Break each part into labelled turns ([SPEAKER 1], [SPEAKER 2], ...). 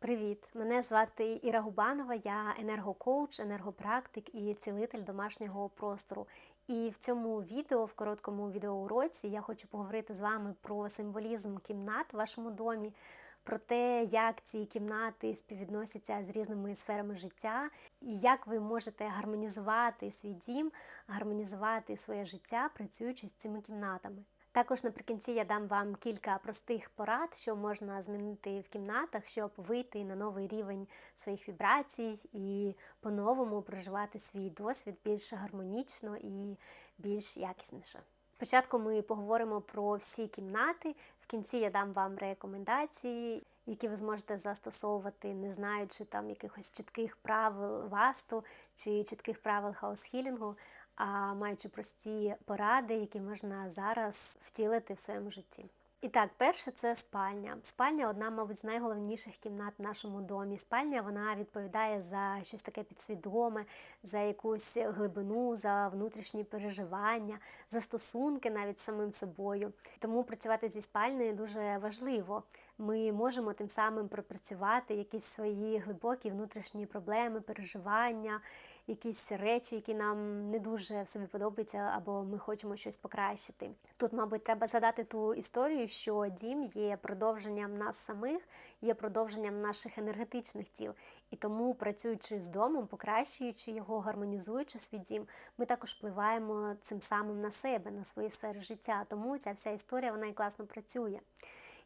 [SPEAKER 1] Привіт! Мене звати Іра Губанова, я енергокоуч, енергопрактик і цілитель домашнього простору. І в цьому відео, в короткому відеоуроці, я хочу поговорити з вами про символізм кімнат в вашому домі, про те, як ці кімнати співвідносяться з різними сферами життя, і як ви можете гармонізувати свій дім, гармонізувати своє життя, працюючи з цими кімнатами. Також наприкінці я дам вам кілька простих порад, що можна змінити в кімнатах, щоб вийти на новий рівень своїх вібрацій і по-новому проживати свій досвід більш гармонічно і більш якісніше. Спочатку ми поговоримо про всі кімнати. В кінці я дам вам рекомендації, які ви зможете застосовувати, не знаючи там якихось чітких правил васту чи чітких правил хаос-хілінгу, а маючи прості поради, які можна зараз втілити в своєму житті. І так, перше це спальня. Спальня одна, мабуть, з найголовніших кімнат в нашому домі. Спальня вона відповідає за щось таке підсвідоме, за якусь глибину, за внутрішні переживання, за стосунки навіть з самим собою. Тому працювати зі спальнею дуже важливо. Ми можемо тим самим пропрацювати якісь свої глибокі внутрішні проблеми, переживання, якісь речі, які нам не дуже в собі подобаються, або ми хочемо щось покращити. Тут, мабуть, треба згадати ту історію, що дім є продовженням нас самих, є продовженням наших енергетичних тіл. І тому, працюючи з домом, покращуючи його, гармонізуючи свій дім, ми також впливаємо цим самим на себе, на свої сфери життя. Тому ця вся історія вона і класно працює.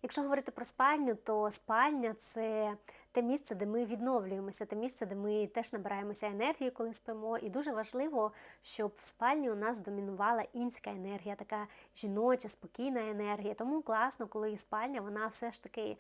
[SPEAKER 1] Якщо говорити про спальню, то спальня це те місце, де ми відновлюємося, те місце, де ми теж набираємося енергії, коли спимо. І дуже важливо, щоб в спальні у нас домінувала інська енергія, така жіноча, спокійна енергія. Тому класно, коли спальня, вона все ж таки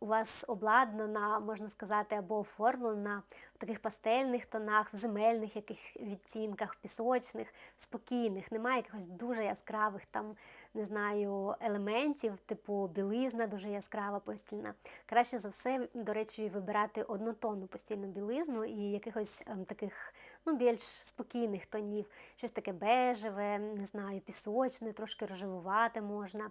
[SPEAKER 1] у вас обладнана, можна сказати, або оформлена в таких пастельних тонах, в земельних яких відтінках, пісочних, спокійних, немає якихось дуже яскравих там, не знаю, елементів, типу білизна, дуже яскрава постільна. Краще за все, до речі, вибирати однотонну постільну білизну і якихось ем, таких ну, більш спокійних тонів, щось таке бежеве, не знаю, пісочне, трошки рожевувати можна.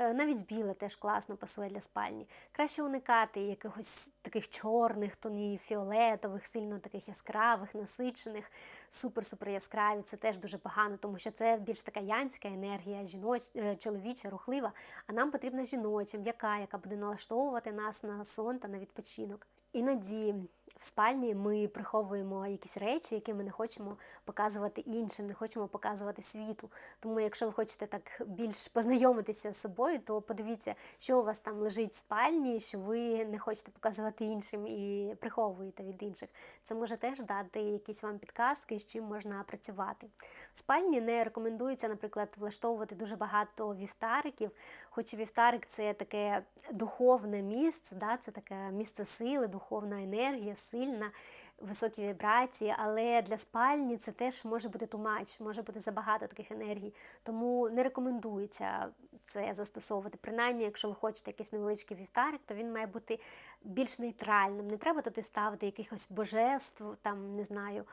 [SPEAKER 1] Е, навіть біле теж класно пасує для спальні. Краще уникати якихось таких чорних тонів, фіолетових, сильно таких яскравих, насичених, супер-супер яскраві. Це теж дуже погано, тому що це більш така янська енергія, жіноч, е, чоловіча, рухлива. А нам потрібна жіноча, м'яка, яка буде налаштовувати нас на сон та на відпочинок. Іноді в спальні ми приховуємо якісь речі, які ми не хочемо показувати іншим, не хочемо показувати світу. Тому, якщо ви хочете так більш познайомитися з собою, то подивіться, що у вас там лежить в спальні, що ви не хочете показувати іншим і приховуєте від інших. Це може теж дати якісь вам підказки, з чим можна працювати. В спальні не рекомендується, наприклад, влаштовувати дуже багато вівтариків, хоч вівтарик це таке духовне місце, да, це таке місце сили, духовна енергія сильна, високі вібрації, але для спальні це теж може бути тумач, може бути забагато таких енергій. Тому не рекомендується це застосовувати. Принаймні, якщо ви хочете якийсь невеличкий вівтарик, то він має бути більш нейтральним. Не треба туди ставити якихось божеств, там, не знаю,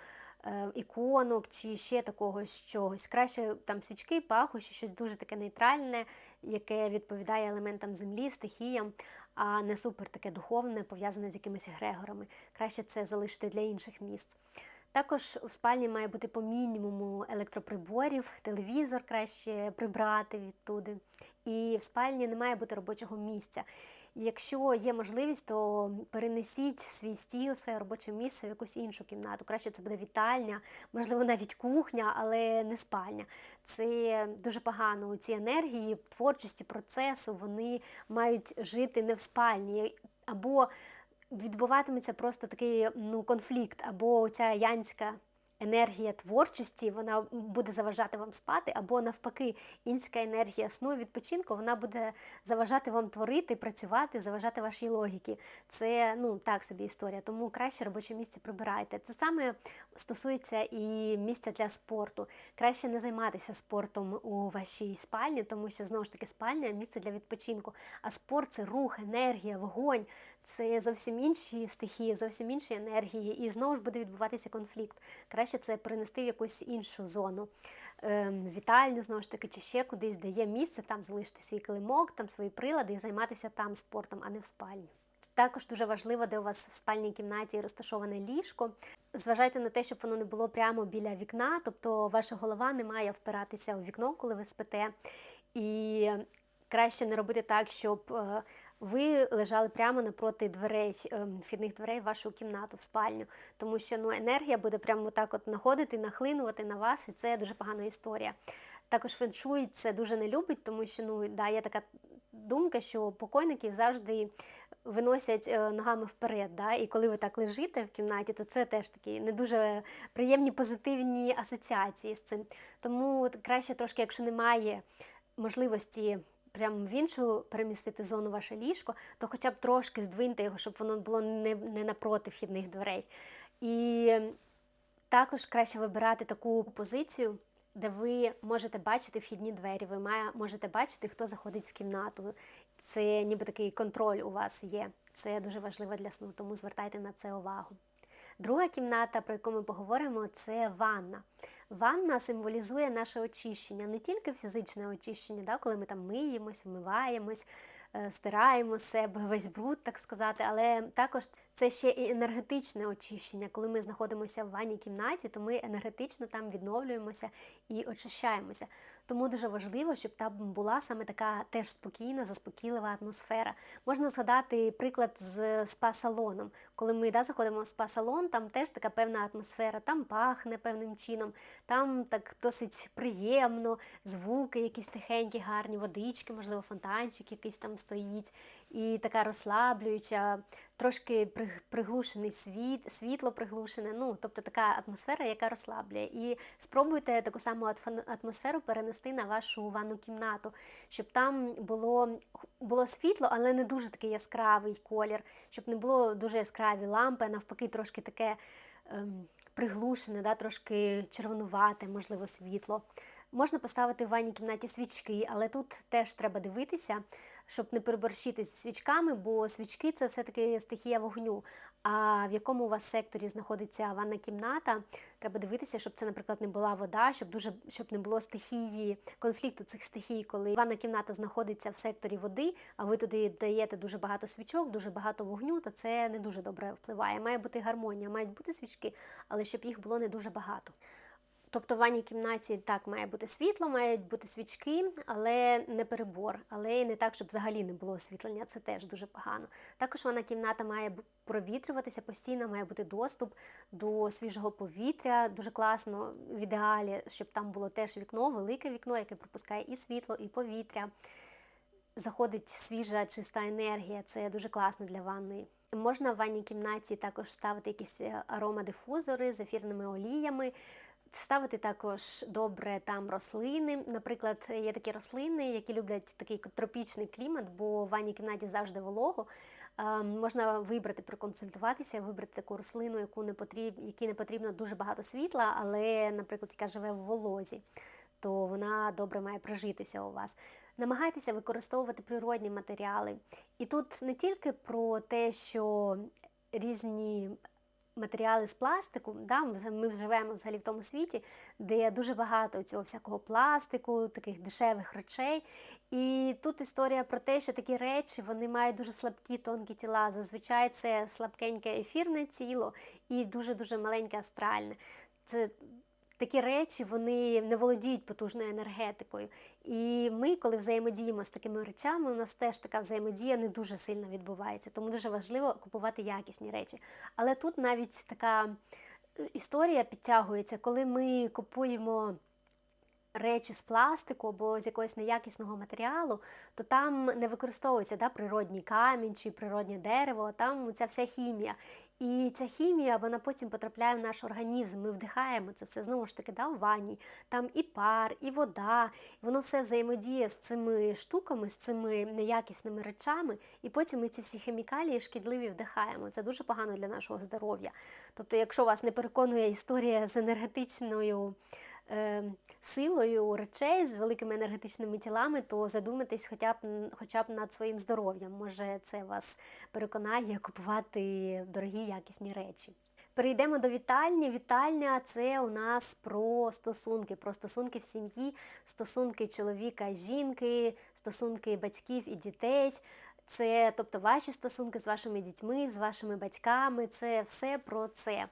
[SPEAKER 1] е, іконок чи ще такого чогось. Краще там свічки, пахощі, щось дуже таке нейтральне, яке відповідає елементам землі, стихіям а не супер таке духовне, пов'язане з якимись егрегорами. Краще це залишити для інших місць. Також в спальні має бути по мінімуму електроприборів, телевізор краще прибрати відтуди. І в спальні не має бути робочого місця. Якщо є можливість, то перенесіть свій стіл, своє робоче місце в якусь іншу кімнату. Краще це буде вітальня, можливо, навіть кухня, але не спальня. Це дуже погано. Ці енергії, творчості, процесу вони мають жити не в спальні. Або відбуватиметься просто такий ну, конфлікт, або ця янська енергія творчості вона буде заважати вам спати, або навпаки, інська енергія сну і відпочинку вона буде заважати вам творити, працювати, заважати вашій логіки. Це ну так собі історія. Тому краще робоче місце прибирайте. Це саме стосується і місця для спорту. Краще не займатися спортом у вашій спальні, тому що знову ж таки спальня місце для відпочинку. А спорт це рух, енергія, вогонь. Це зовсім інші стихії, зовсім інші енергії, і знову ж буде відбуватися конфлікт краще це перенести в якусь іншу зону, ем, вітальню, знову ж таки, чи ще кудись, де є місце, там залишити свій килимок, там свої прилади і займатися там спортом, а не в спальні. Також дуже важливо, де у вас в спальній кімнаті розташоване ліжко. Зважайте на те, щоб воно не було прямо біля вікна, тобто ваша голова не має впиратися у вікно, коли ви спите. І краще не робити так, щоб е, ви лежали прямо напроти дверей, е, вхідних дверей в вашу кімнату, в спальню, тому що ну, енергія буде прямо так от находити, нахлинувати на вас, і це дуже погана історія. Також феншуй це дуже не любить, тому що ну, да, є така думка, що покойників завжди виносять е, ногами вперед. Да? І коли ви так лежите в кімнаті, то це теж такі не дуже приємні позитивні асоціації з цим. Тому краще трошки, якщо немає можливості прямо в іншу перемістити зону ваше ліжко, то хоча б трошки здвиньте його, щоб воно було не, не напроти вхідних дверей. І також краще вибирати таку позицію. Де ви можете бачити вхідні двері, ви можете бачити, хто заходить в кімнату. Це ніби такий контроль у вас є. Це дуже важливо для сну, тому звертайте на це увагу. Друга кімната, про яку ми поговоримо, це ванна. Ванна символізує наше очищення, не тільки фізичне очищення, да, коли ми там миємось, вмиваємось, Е, стираємо себе весь бруд, так сказати, але також це ще і енергетичне очищення. Коли ми знаходимося в ванній кімнаті, то ми енергетично там відновлюємося і очищаємося. Тому дуже важливо, щоб там була саме така теж спокійна, заспокійлива атмосфера. Можна згадати приклад з спа-салоном. Коли ми да, заходимо в спа-салон, там теж така певна атмосфера, там пахне певним чином, там так досить приємно, звуки, якісь тихенькі, гарні, водички, можливо, фонтанчик якийсь там стоїть, і така розслаблююча, трошки приглушений світ, світло приглушене, ну, тобто така атмосфера, яка розслаблює. І спробуйте таку саму атмосферу перенести на вашу ванну кімнату, щоб там було було світло, але не дуже такий яскравий колір, щоб не було дуже яскраві лампи, а навпаки, трошки таке ем, приглушене, да, трошки червонувате, можливо, світло. Можна поставити в ванній кімнаті свічки, але тут теж треба дивитися, щоб не переборщити зі свічками, бо свічки це все-таки стихія вогню. А в якому у вас секторі знаходиться ванна кімната, треба дивитися, щоб це, наприклад, не була вода, щоб дуже щоб не було стихії, конфлікту цих стихій, коли ванна кімната знаходиться в секторі води, а ви туди даєте дуже багато свічок, дуже багато вогню, то це не дуже добре впливає. Має бути гармонія, мають бути свічки, але щоб їх було не дуже багато. Тобто в ванній кімнаті так має бути світло, мають бути свічки, але не перебор, але не так, щоб взагалі не було освітлення. Це теж дуже погано. Також ванна кімната має провітрюватися постійно, має бути доступ до свіжого повітря. Дуже класно в ідеалі, щоб там було теж вікно, велике вікно, яке пропускає і світло, і повітря. Заходить свіжа, чиста енергія, це дуже класно для ванної. Можна в ванній кімнаті також ставити якісь е, аромадифузори з ефірними оліями. Ставити також добре там рослини. Наприклад, є такі рослини, які люблять такий тропічний клімат, бо в ванній кімнаті завжди волого. Можна вибрати, проконсультуватися, вибрати таку рослину, яку не потріб, якій не потрібно дуже багато світла, але, наприклад, яка живе в волозі, то вона добре має прожитися у вас. Намагайтеся використовувати природні матеріали. І тут не тільки про те, що різні матеріали з пластику. Да? Ми живемо взагалі в тому світі, де дуже багато цього всякого пластику, таких дешевих речей. І тут історія про те, що такі речі вони мають дуже слабкі тонкі тіла. Зазвичай це слабкеньке ефірне тіло і дуже-дуже маленьке астральне. Це Такі речі вони не володіють потужною енергетикою. І ми, коли взаємодіємо з такими речами, у нас теж така взаємодія не дуже сильно відбувається. Тому дуже важливо купувати якісні речі. Але тут навіть така історія підтягується, коли ми купуємо. Речі з пластику або з якогось неякісного матеріалу, то там не використовується да, природній камінь чи природнє дерево, там ця вся хімія. І ця хімія вона потім потрапляє в наш організм. Ми вдихаємо це все знову ж таки да, у ванні. Там і пар, і вода, і воно все взаємодіє з цими штуками, з цими неякісними речами, і потім ми ці всі хімікалії шкідливі вдихаємо. Це дуже погано для нашого здоров'я. Тобто, якщо вас не переконує історія з енергетичною. Е, силою речей з великими енергетичними тілами, то задумайтесь хоча б хоча б над своїм здоров'ям. Може, це вас переконає купувати дорогі якісні речі. Перейдемо до вітальні. Вітальня це у нас про стосунки, про стосунки в сім'ї, стосунки чоловіка і жінки, стосунки батьків і дітей. Це тобто ваші стосунки з вашими дітьми, з вашими батьками, це все про це.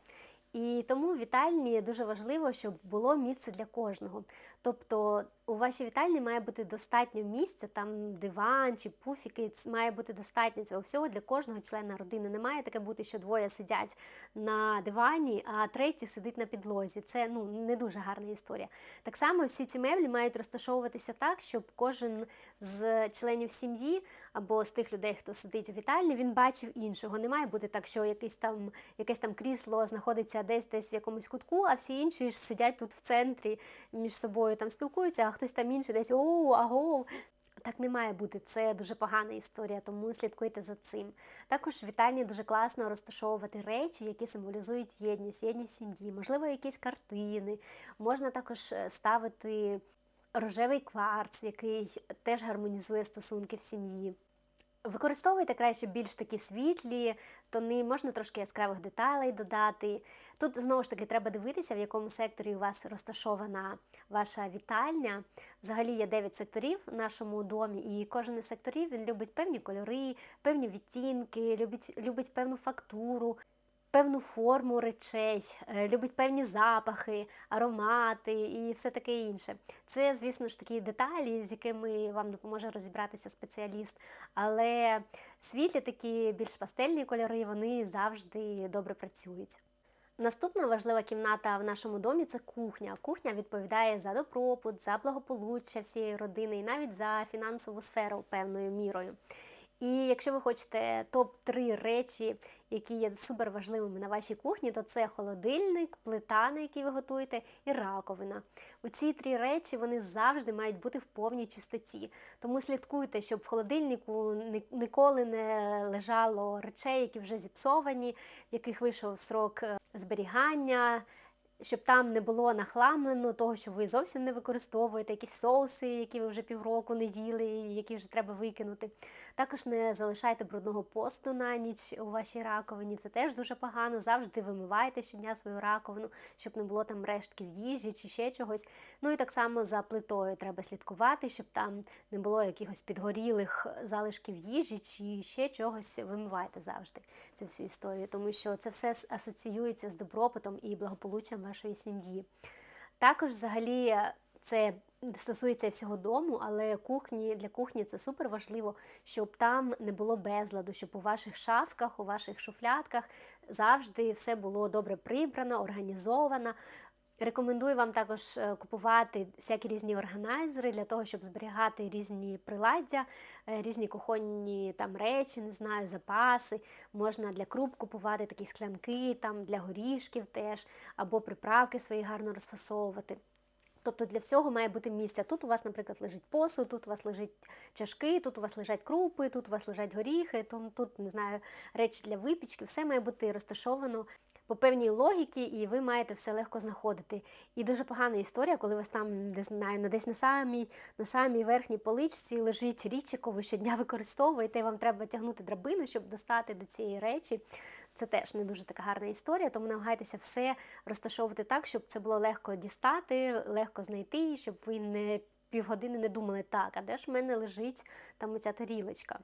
[SPEAKER 1] І тому в вітальні дуже важливо, щоб було місце для кожного. Тобто у вашій вітальні має бути достатньо місця, там диван чи пуфіки, має бути достатньо цього всього для кожного члена родини. Не має таке бути, що двоє сидять на дивані, а третій сидить на підлозі. Це ну не дуже гарна історія. Так само всі ці меблі мають розташовуватися так, щоб кожен з членів сім'ї або з тих людей, хто сидить у вітальні, він бачив іншого. Не має бути так, що якесь там якесь там крісло знаходиться десь десь в якомусь кутку, а всі інші ж сидять тут в центрі між собою там спілкуються, а хтось там інший десь оу, аго. Так не має бути, це дуже погана історія, тому слідкуйте за цим. Також в вітальні дуже класно розташовувати речі, які символізують єдність, єдність сім'ї, можливо, якісь картини. Можна також е, ставити рожевий кварц, який теж гармонізує стосунки в сім'ї. Використовуйте краще більш такі світлі, тони, можна трошки яскравих деталей додати. Тут знову ж таки треба дивитися, в якому секторі у вас розташована ваша вітальня. Взагалі є 9 секторів в нашому домі, і кожен із секторів він любить певні кольори, певні відтінки, любить, любить певну фактуру певну форму речей, е, любить певні запахи, аромати і все таке інше. Це, звісно ж, такі деталі, з якими вам допоможе розібратися спеціаліст. Але світлі такі більш пастельні кольори, вони завжди добре працюють. Наступна важлива кімната в нашому домі це кухня. Кухня відповідає за добробут, за благополуччя всієї родини і навіть за фінансову сферу певною мірою. І якщо ви хочете топ-3 речі, які є супер важливими на вашій кухні, то це холодильник, плита, на якій ви готуєте, і раковина. У ці три речі вони завжди мають бути в повній чистоті. Тому слідкуйте, щоб в холодильнику ніколи не лежало речей, які вже зіпсовані, в яких вийшов срок е, зберігання щоб там не було нахламлено того, що ви зовсім не використовуєте якісь соуси, які ви вже півроку не їли, які вже треба викинути. Також не залишайте брудного посту на ніч у вашій раковині. Це теж дуже погано. Завжди вимивайте щодня свою раковину, щоб не було там рештків їжі чи ще чогось. Ну і так само за плитою треба слідкувати, щоб там не було якихось підгорілих залишків їжі чи ще чогось. Вимивайте завжди цю всю історію, тому що це все асоціюється з добробутом і благополуччям вашої сім'ї. Також, взагалі, це стосується всього дому, але кухні для кухні це супер важливо, щоб там не було безладу, щоб у ваших шафках, у ваших шуфлятках завжди все було добре прибрано, організовано. Рекомендую вам також е, купувати всякі різні органайзери для того, щоб зберігати різні приладдя, е, різні кухонні там речі, не знаю, запаси. Можна для круп купувати такі склянки, там для горішків теж, або приправки свої гарно розфасовувати. Тобто для всього має бути місце. Тут у вас, наприклад, лежить посуд, тут у вас лежать чашки, тут у вас лежать крупи, тут у вас лежать горіхи, тут, не знаю, речі для випічки, все має бути розташовано по певній логіці, і ви маєте все легко знаходити. І дуже погана історія, коли вас там десь знаю, десь на самій на самій верхній поличці лежить річ, яку ви щодня використовуєте, і вам треба тягнути драбину, щоб достати до цієї речі. Це теж не дуже така гарна історія, тому намагайтеся все розташовувати так, щоб це було легко дістати, легко знайти, щоб ви не півгодини не думали, так, а де ж в мене лежить там оця тарілочка.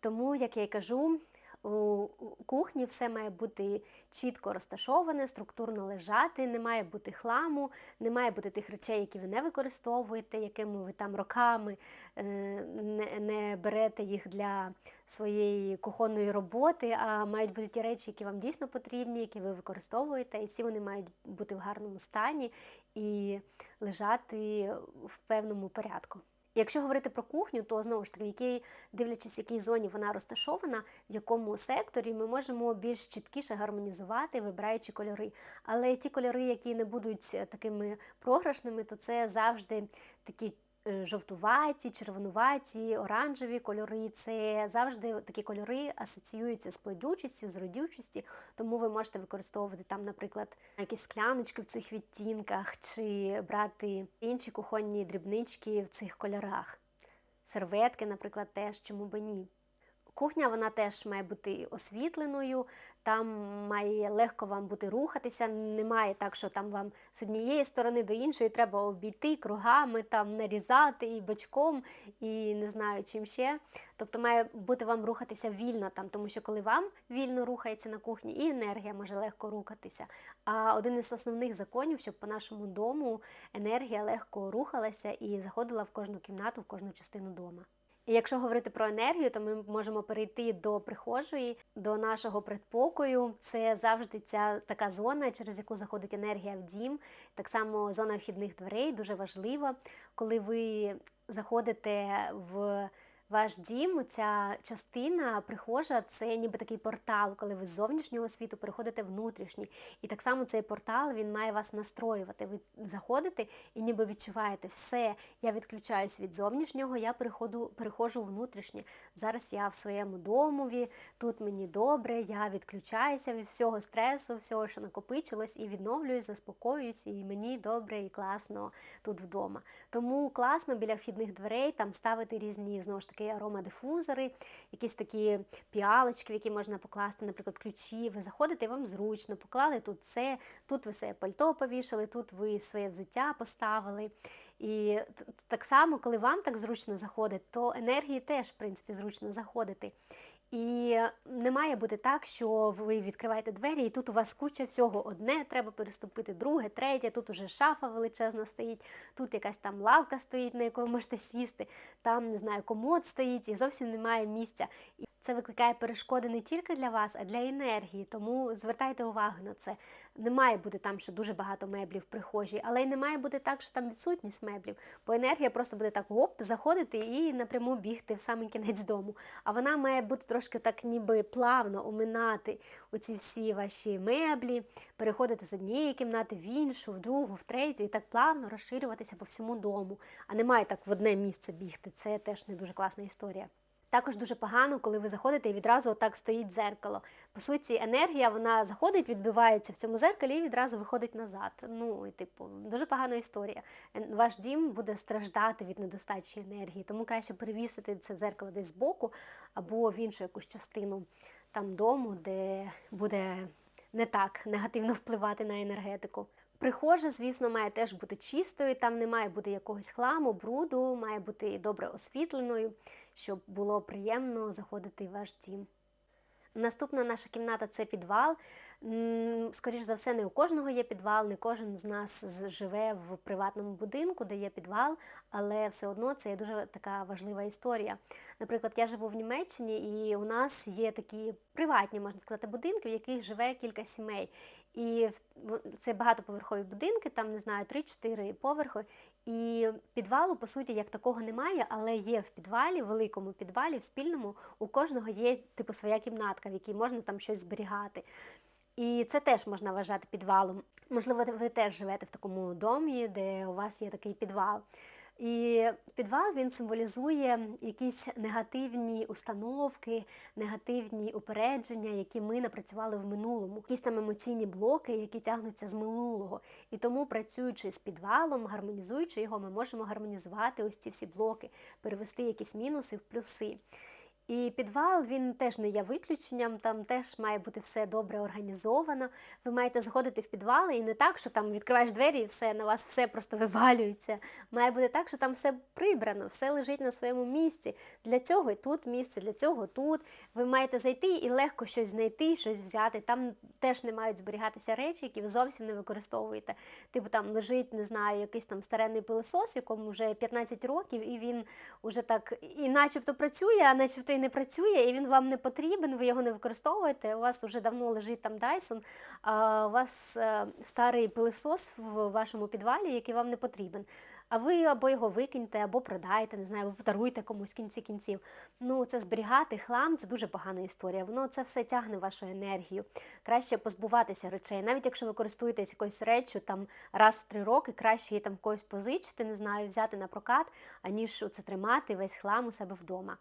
[SPEAKER 1] Тому, як я й кажу, у кухні все має бути чітко розташоване, структурно лежати, не має бути хламу, не має бути тих речей, які ви не використовуєте, якими ви там роками е, не берете їх для своєї кухонної роботи, а мають бути ті речі, які вам дійсно потрібні, які ви використовуєте, і всі вони мають бути в гарному стані і лежати в певному порядку. Якщо говорити про кухню, то знову ж таки, в якій, дивлячись, в якій зоні вона розташована, в якому секторі ми можемо більш чіткіше гармонізувати, вибираючи кольори. Але ті кольори, які не будуть такими програшними, то це завжди такі Е, жовтуваті, червонуваті, оранжеві кольори. Це завжди такі кольори асоціюються з плодючістю, з родючістю, тому ви можете використовувати там, наприклад, якісь скляночки в цих відтінках, чи брати інші кухонні дрібнички в цих кольорах. Серветки, наприклад, теж чому би ні. Кухня вона теж має бути освітленою, там має легко вам бути рухатися. Немає так, що там вам з однієї сторони до іншої треба обійти кругами, там нарізати і бочком, і не знаю чим ще. Тобто має бути вам рухатися вільно там, тому що коли вам вільно рухається на кухні, і енергія може легко рухатися. А один із основних законів, щоб по нашому дому енергія легко рухалася і заходила в кожну кімнату, в кожну частину дома. І якщо говорити про енергію, то ми можемо перейти до прихожої, до нашого предпокою. Це завжди ця така зона, через яку заходить енергія в дім. Так само зона вхідних дверей дуже важлива, коли ви заходите в ваш дім, ця частина прихожа, це ніби такий портал, коли ви з зовнішнього світу переходите внутрішній. І так само цей портал він має вас настроювати. Ви заходите і ніби відчуваєте все. Я відключаюсь від зовнішнього, я переходу, переходжу внутрішнє. Зараз я в своєму домові, тут мені добре, я відключаюся від всього стресу, всього, що накопичилось, і відновлююсь, заспокоююсь, і мені добре і класно тут вдома. Тому класно біля вхідних дверей там ставити різні знову ж таки такі аромадифузори, якісь такі піалочки, в які можна покласти, наприклад, ключі. Ви заходите, вам зручно, поклали тут це, тут ви своє пальто повішали, тут ви своє взуття поставили. І так само, коли вам так зручно заходить, то енергії теж, в принципі, зручно заходити. І не має бути так, що ви відкриваєте двері, і тут у вас куча всього одне, треба переступити, друге, третє, тут уже шафа величезна стоїть, тут якась там лавка стоїть, на яку ви можете сісти, там, не знаю, комод стоїть, і зовсім немає місця. Це викликає перешкоди не тільки для вас, а для енергії. Тому звертайте увагу на це. Не має бути там, що дуже багато меблів в прихожій, але й не має бути так, що там відсутність меблів, бо енергія просто буде так гоп, заходити і напряму бігти в самий кінець дому. А вона має бути трошки так, ніби плавно оминати оці всі ваші меблі, переходити з однієї кімнати в іншу, в другу, в третю, і так плавно розширюватися по всьому дому. А не має так в одне місце бігти. Це теж не дуже класна історія. Також дуже погано, коли ви заходите і відразу отак стоїть дзеркало. По суті, енергія вона заходить, відбивається в цьому зеркалі і відразу виходить назад. Ну, і типу, дуже погана історія. Ваш дім буде страждати від недостачі енергії, тому краще перевісити це зеркало десь збоку або в іншу якусь частину там дому, де буде не так негативно впливати на енергетику. Прихожа, звісно, має теж бути чистою, там не має бути якогось хламу, бруду, має бути добре освітленою, щоб було приємно заходити в ваш дім. Наступна наша кімната це підвал. Скоріше за все, не у кожного є підвал, не кожен з нас живе в приватному будинку, де є підвал, але все одно це є дуже така важлива історія. Наприклад, я живу в Німеччині, і у нас є такі приватні, можна сказати, будинки, в яких живе кілька сімей. І це багатоповерхові будинки, там не знаю, 3-4 поверхи. І підвалу, по суті, як такого немає, але є в підвалі, в великому підвалі, в спільному, у кожного є типу своя кімнатка, в якій можна там щось зберігати. І це теж можна вважати підвалом. Можливо, ви теж живете в такому домі, де у вас є такий підвал. І підвал він символізує якісь негативні установки, негативні упередження, які ми напрацювали в минулому, якісь там емоційні блоки, які тягнуться з минулого. І тому, працюючи з підвалом, гармонізуючи його, ми можемо гармонізувати ось ці всі блоки, перевести якісь мінуси в плюси. І підвал він теж не є виключенням, там теж має бути все добре організовано. Ви маєте заходити в підвал і не так, що там відкриваєш двері і все, на вас все просто вивалюється. Має бути так, що там все прибрано, все лежить на своєму місці. Для цього і тут місце, для цього тут. Ви маєте зайти і легко щось знайти, щось взяти. Там теж не мають зберігатися речі, які ви зовсім не використовуєте. Типу там лежить, не знаю, якийсь там старенний пилосос, якому вже 15 років, і він уже так і начебто працює, а начебто не працює, і він вам не потрібен, ви його не використовуєте. У вас вже давно лежить там Dyson, а у вас е, старий пилосос в вашому підвалі, який вам не потрібен. А ви або його викиньте, або продайте, не знаю, або подаруйте комусь в кінці кінців. Ну, це зберігати хлам це дуже погана історія. Воно це все тягне вашу енергію. Краще позбуватися речей. Навіть якщо ви користуєтесь якоюсь реччю там раз в три роки, краще її там когось позичити, не знаю, взяти на прокат, аніж це тримати весь хлам у себе вдома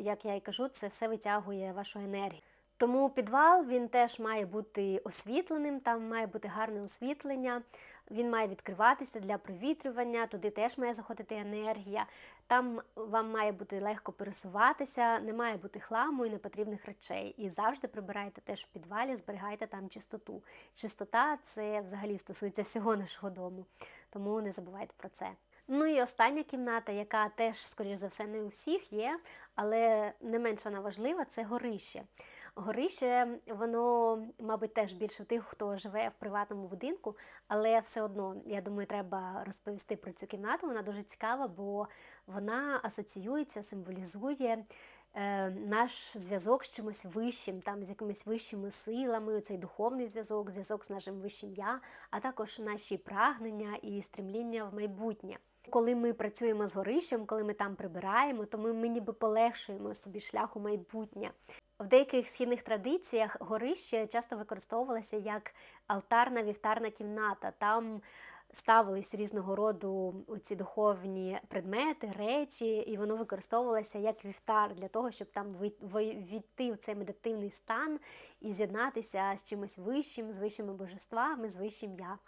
[SPEAKER 1] як я і кажу, це все витягує вашу енергію. Тому підвал він теж має бути освітленим, там має бути гарне освітлення. Він має відкриватися для провітрювання, туди теж має заходити енергія. Там вам має бути легко пересуватися, не має бути хламу і непотрібних речей. І завжди прибирайте теж в підвалі, зберігайте там чистоту. Чистота це взагалі стосується всього нашого дому, тому не забувайте про це. Ну і остання кімната, яка теж, скоріш за все, не у всіх є, але не менш вона важлива, це горище. Горище, воно, мабуть, теж більше тих, хто живе в приватному будинку, але все одно, я думаю, треба розповісти про цю кімнату. Вона дуже цікава, бо вона асоціюється, символізує. Е, Наш зв'язок з чимось вищим, там з якимись вищими силами, цей духовний зв'язок, зв'язок з нашим вищим я, а також наші прагнення і стремління в майбутнє. Коли ми працюємо з горищем, коли ми там прибираємо, то ми, ми ніби полегшуємо собі шлях у майбутнє. В деяких східних традиціях горище часто використовувалося як алтарна вівтарна кімната. Там ставились різного роду ці духовні предмети, речі, і воно використовувалося як вівтар для того, щоб там війти в цей медитивний стан і з'єднатися з чимось вищим, з вищими божествами, з вищим я.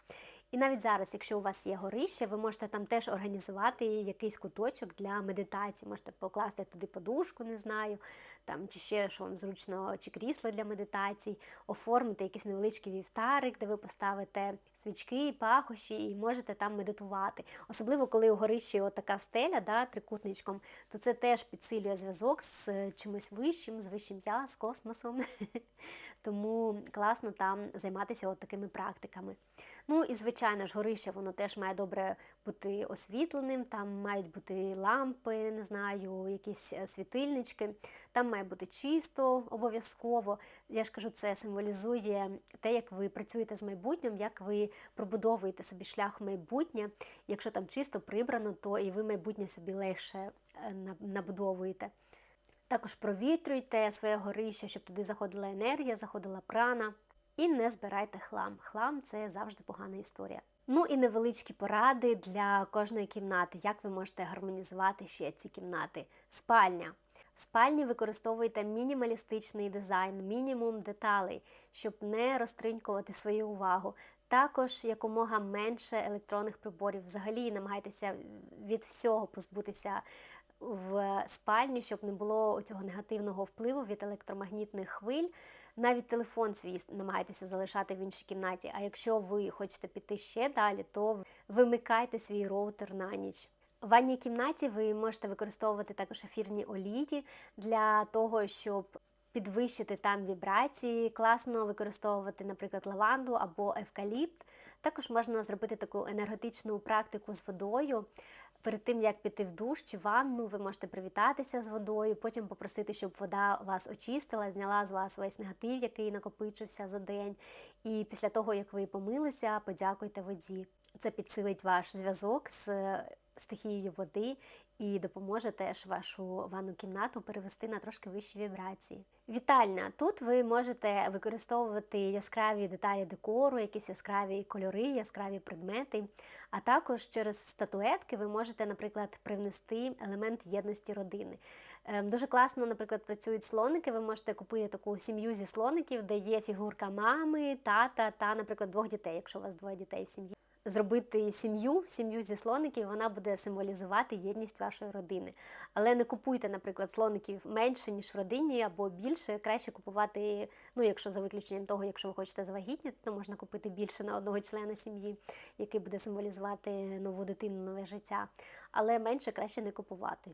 [SPEAKER 1] І навіть зараз, якщо у вас є горище, ви можете там теж організувати якийсь куточок для медитації. Можете покласти туди подушку, не знаю, там чи ще що вам зручно, чи крісло для медитацій, оформити якийсь невеличкий вівтарик, де ви поставите свічки, пахощі і можете там медитувати. Особливо, коли у горищі така стеля, да, трикутничком, то це теж підсилює зв'язок з чимось вищим, з вищим я, з космосом. Тому класно там займатися от такими практиками. Ну і, звичайно ж, горище воно теж має добре бути освітленим, там мають бути лампи, не знаю, якісь е, світильнички, там має бути чисто обов'язково. Я ж кажу, це символізує те, як ви працюєте з майбутнім, як ви пробудовуєте собі шлях в майбутнє. Якщо там чисто прибрано, то і ви майбутнє собі легше е, набудовуєте. Також провітрюйте своє горище, щоб туди заходила енергія, заходила прана. І не збирайте хлам. Хлам це завжди погана історія. Ну і невеличкі поради для кожної кімнати, як ви можете гармонізувати ще ці кімнати. Спальня. В спальні використовуйте мінімалістичний дизайн, мінімум деталей, щоб не розтринькувати свою увагу. Також якомога менше електронних приборів. Взагалі намагайтеся від всього позбутися в спальні, щоб не було цього негативного впливу від електромагнітних хвиль. Навіть телефон свій намагайтеся залишати в іншій кімнаті. А якщо ви хочете піти ще далі, то вимикайте свій роутер на ніч. В ванній кімнаті ви можете використовувати також ефірні олії для того, щоб підвищити там вібрації. Класно використовувати, наприклад, лаванду або евкаліпт. Також можна зробити таку енергетичну практику з водою. Перед тим, як піти в душ чи ванну, ви можете привітатися з водою, потім попросити, щоб вода вас очистила, зняла з вас весь негатив, який накопичився за день. І після того, як ви помилися, подякуйте воді. Це підсилить ваш зв'язок з стихією води і допоможе теж вашу ванну кімнату перевести на трошки вищі вібрації. Вітальня. Тут ви можете використовувати яскраві деталі декору, якісь яскраві кольори, яскраві предмети, а також через статуетки ви можете, наприклад, привнести елемент єдності родини. Ем, дуже класно, наприклад, працюють слоники. Ви можете купити таку сім'ю зі слоників, де є фігурка мами, тата та, наприклад, двох дітей, якщо у вас двоє дітей в сім'ї зробити сім'ю, сім'ю зі слоників, вона буде символізувати єдність вашої родини. Але не купуйте, наприклад, слоників менше, ніж в родині, або більше. Краще купувати, ну, якщо за виключенням того, якщо ви хочете завагітніти, то можна купити більше на одного члена сім'ї, який буде символізувати нову дитину, нове життя. Але менше краще не купувати.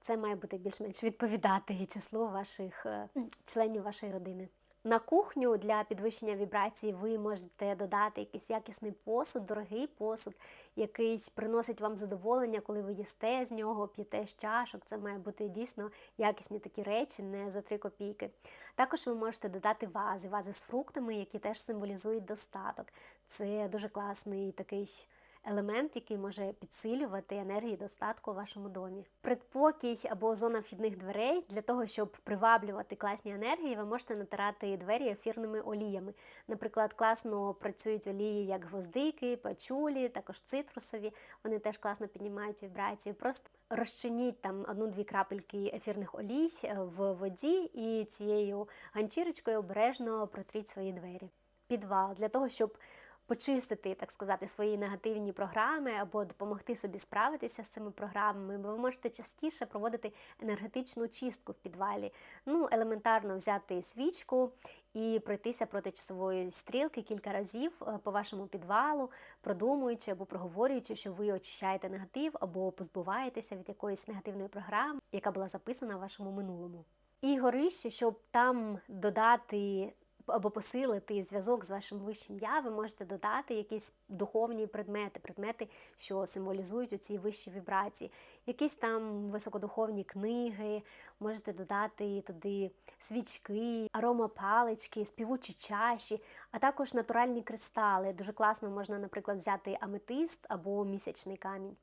[SPEAKER 1] Це має бути більш-менш відповідати числу ваших е, членів вашої родини. На кухню для підвищення вібрації ви можете додати якийсь якісний посуд, дорогий посуд, якийсь приносить вам задоволення, коли ви їсте з нього, п'єте з чашок. Це має бути дійсно якісні такі речі, не за три копійки. Також ви можете додати вази, вази з фруктами, які теж символізують достаток. Це дуже класний такий елемент, який може підсилювати енергію достатку у вашому домі. Предпокій або зона вхідних дверей для того, щоб приваблювати класні енергії, ви можете натирати двері ефірними оліями. Наприклад, класно працюють олії, як гвоздики, пачулі, також цитрусові. Вони теж класно піднімають вібрацію. Просто розчиніть там одну-дві крапельки ефірних олій е, в воді і цією ганчірочкою обережно протріть свої двері. Підвал для того, щоб почистити, так сказати, свої негативні програми або допомогти собі справитися з цими програмами, бо ви можете частіше проводити енергетичну чистку в підвалі. Ну, елементарно взяти свічку і пройтися проти часової стрілки кілька разів е, по вашому підвалу, продумуючи або проговорюючи, що ви очищаєте негатив або позбуваєтеся від якоїсь негативної програми, яка була записана в вашому минулому. І горище, щоб там додати або посилити зв'язок з вашим вищим я, ви можете додати якісь духовні предмети, предмети, що символізують оці вищі вібрації, якісь там високодуховні книги, можете додати туди свічки, аромапалички, співучі чаші, а також натуральні кристали. Дуже класно можна, наприклад, взяти аметист або місячний камінь.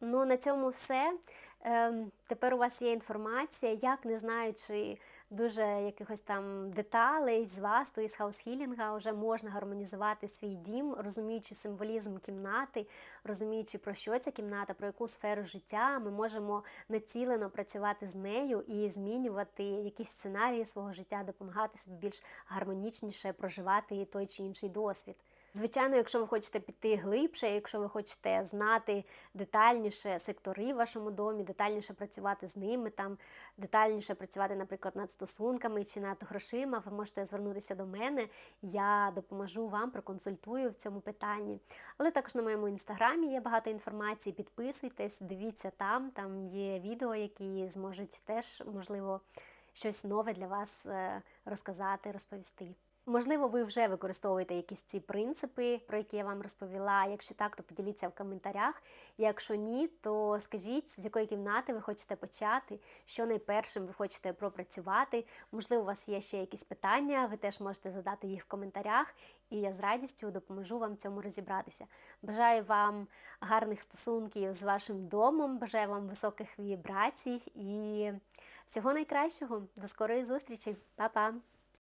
[SPEAKER 1] Ну, на цьому все. Ем, тепер у вас є інформація, як не знаючи дуже якихось там деталей з васту і з хаусхілінга, вже можна гармонізувати свій дім, розуміючи символізм кімнати, розуміючи, про що ця кімната, про яку сферу життя, ми можемо націлено працювати з нею і змінювати якісь сценарії свого життя, допомагати собі більш гармонічніше проживати той чи інший досвід. Звичайно, якщо ви хочете піти глибше, якщо ви хочете знати детальніше сектори в вашому домі, детальніше працювати з ними, там детальніше працювати, наприклад, над стосунками чи над грошима, ви можете звернутися до мене. Я допоможу вам, проконсультую в цьому питанні. Але також на моєму інстаграмі є багато інформації. Підписуйтесь, дивіться там, там є відео, які зможуть теж, можливо, щось нове для вас е, розказати, розповісти. Можливо, ви вже використовуєте якісь ці принципи, про які я вам розповіла. Якщо так, то поділіться в коментарях. Якщо ні, то скажіть, з якої кімнати ви хочете почати, що найпершим ви хочете пропрацювати. Можливо, у вас є ще якісь питання, ви теж можете задати їх в коментарях, і я з радістю допоможу вам цьому розібратися. Бажаю вам гарних стосунків з вашим домом, бажаю вам високих вібрацій і всього найкращого. До скорої зустрічі, Па-па!